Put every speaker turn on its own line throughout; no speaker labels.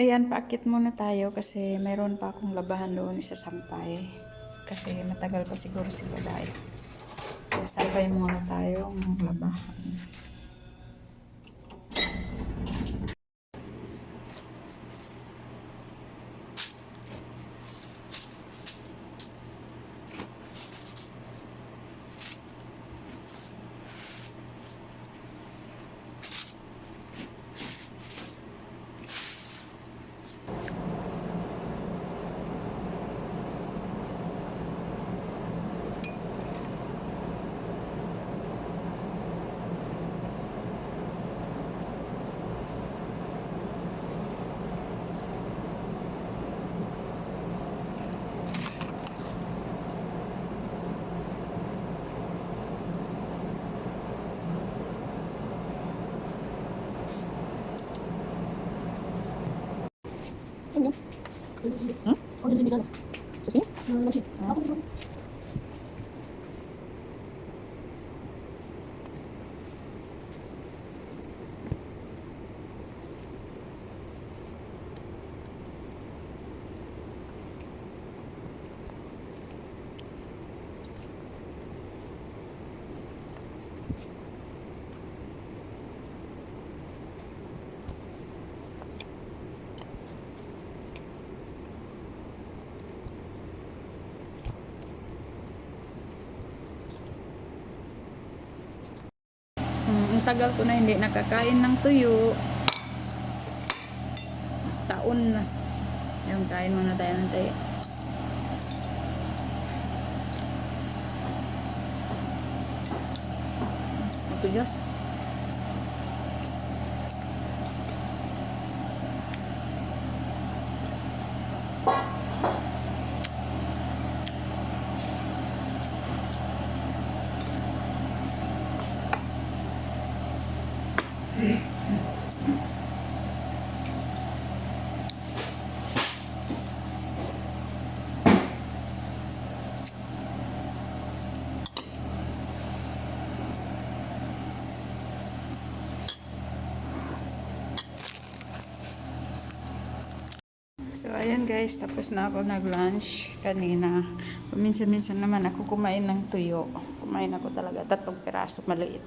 Ayan, paakit muna tayo kasi meron pa akong labahan doon sa sampay. Kasi matagal pa siguro si. Kaya sabay muna tayo ng labahan. 응? 어제 집이잖아. 조심. 응, 조심. 아, Hmm, ang tagal ko na hindi nakakain ng tuyo. Taon na. Yung kain muna tayo ng tuyo. Ito Diyos. So, ayan guys, tapos na ako nag-lunch kanina. Paminsan-minsan naman ako kumain ng tuyo. Kumain ako talaga, tatlong piraso, maliit.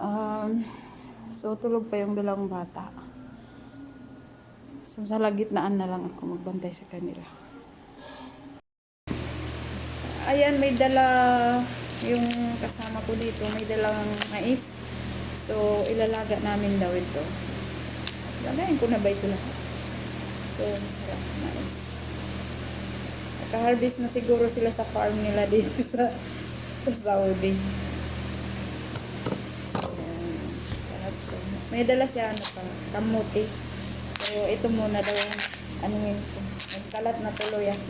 Um, so, tulog pa yung dalawang bata. So, sa lagitnaan na lang ako magbantay sa kanila. Ayan, may dala yung kasama ko dito. May dalang mais. So, ilalaga namin daw ito. Lagayin ko na ba ito lahat? So, masarap mais. Naka-harvest na siguro sila sa farm nila dito sa, sa Saudi. Sarap. May dala siya, ano pa, kamuti. So, ito muna daw yung, yun ko. Yung kalat na tuloy ah.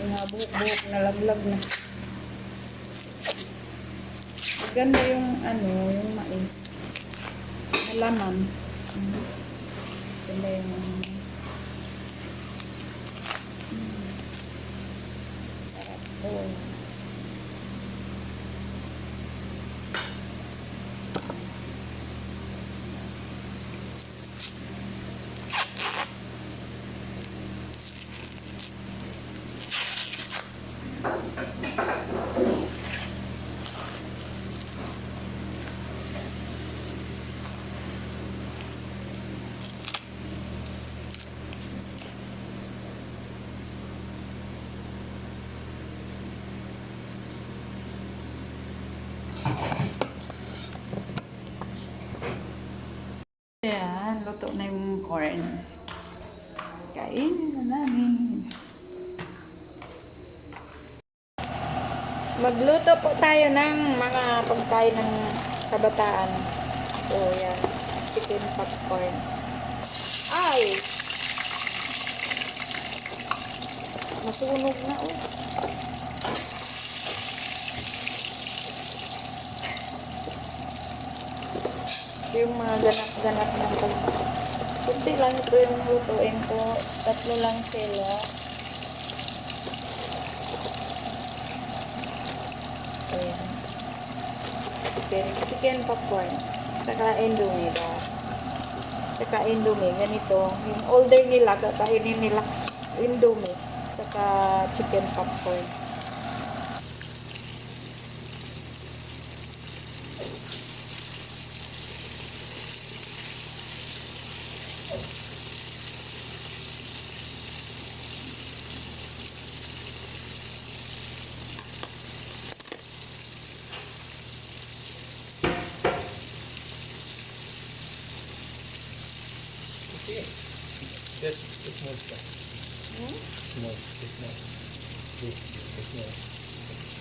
Yung mga buhok-buhok na laglag na. Maganda yung, ano, yung mais. Malaman. Ganda yung, ano, Sarap to. Ayan, luto na yung corn. Kainin na namin. Magluto po tayo ng mga pagkain ng kabataan. So, yan. Chicken popcorn. Ay! Masunog na, oh. Yung mga ganap-ganap ng pag... Kunti lang ito yung lutuin ko. Tatlo lang sila. Ayan. Chicken, chicken popcorn. Saka indomie ba? Tsaka indomie, ganito. Yung older nila, kakainin nila indomie. Tsaka chicken popcorn.
Just small stuff.
Hmm?
This small.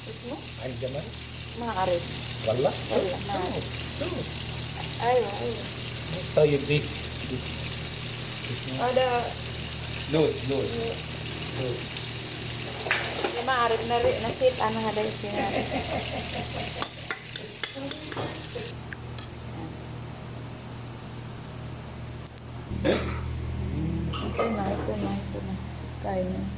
Gusto mo?
Ay, jaman.
Maaari.
Wala.
Wala, maaari.
No.
Ayaw, ayaw.
Ito yung big.
Ada,
load. Load.
yung maaari na rin, na sit, ano nga dahil sinari. Ito